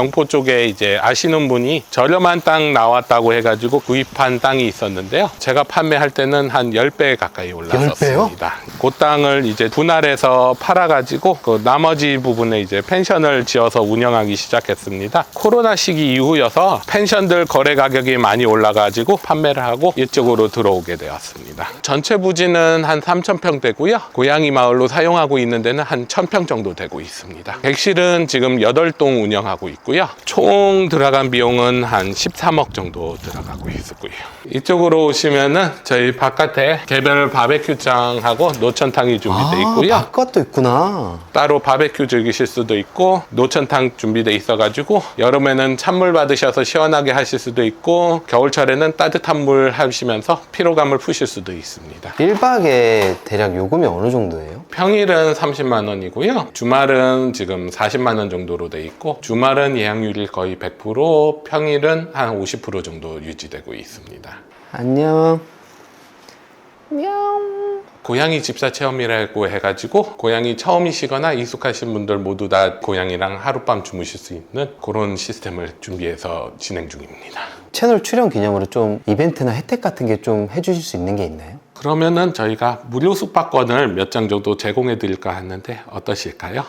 경포 쪽에 이제 아시는 분이 저렴한 땅 나왔다고 해가지고 구입한 땅이 있었는데요. 제가 판매할 때는 한 10배 가까이 올랐었습니다. 그 땅을 이제 분할해서 팔아가지고 그 나머지 부분에 이제 펜션을 지어서 운영하기 시작했습니다. 코로나 시기 이후여서 펜션들 거래 가격이 많이 올라가지고 판매를 하고 이쪽으로 들어오게 되었습니다. 전체 부지는 한 3,000평 되고요. 고양이 마을로 사용하고 있는 데는 한 1,000평 정도 되고 있습니다. 객실은 지금 8동 운영하고 있고 요. 총 들어간 비용은 한 13억 정도 들어가고 있고요. 이쪽으로 오시면은 저희 바깥에 개별 바베큐장하고 노천탕이 준비되어 있고요. 아, 바깥도 있구나. 따로 바베큐 즐기실 수도 있고 노천탕 준비돼 있어가지고 여름에는 찬물 받으셔서 시원하게 하실 수도 있고 겨울철에는 따뜻한 물 하시면서 피로감을 푸실 수도 있습니다. 1박에 대략 요금이 어느 정도예요? 평일은 30만 원이고요. 주말은 지금 40만 원 정도로 돼 있고 주말은 예약률이 거의 100%, 평일은 한 50% 정도 유지되고 있습니다. 안녕. 고양이 집사 체험이라고 해가지고 고양이 처음이시거나 익숙하신 분들 모두 다 고양이랑 하룻밤 주무실 수 있는 그런 시스템을 준비해서 진행 중입니다. 채널 출연 기념으로 좀 이벤트나 혜택 같은 게 좀 해주실 수 있는 게 있나요? 그러면은 저희가 무료 숙박권을 몇 장 정도 제공해 드릴까 하는데 어떠실까요?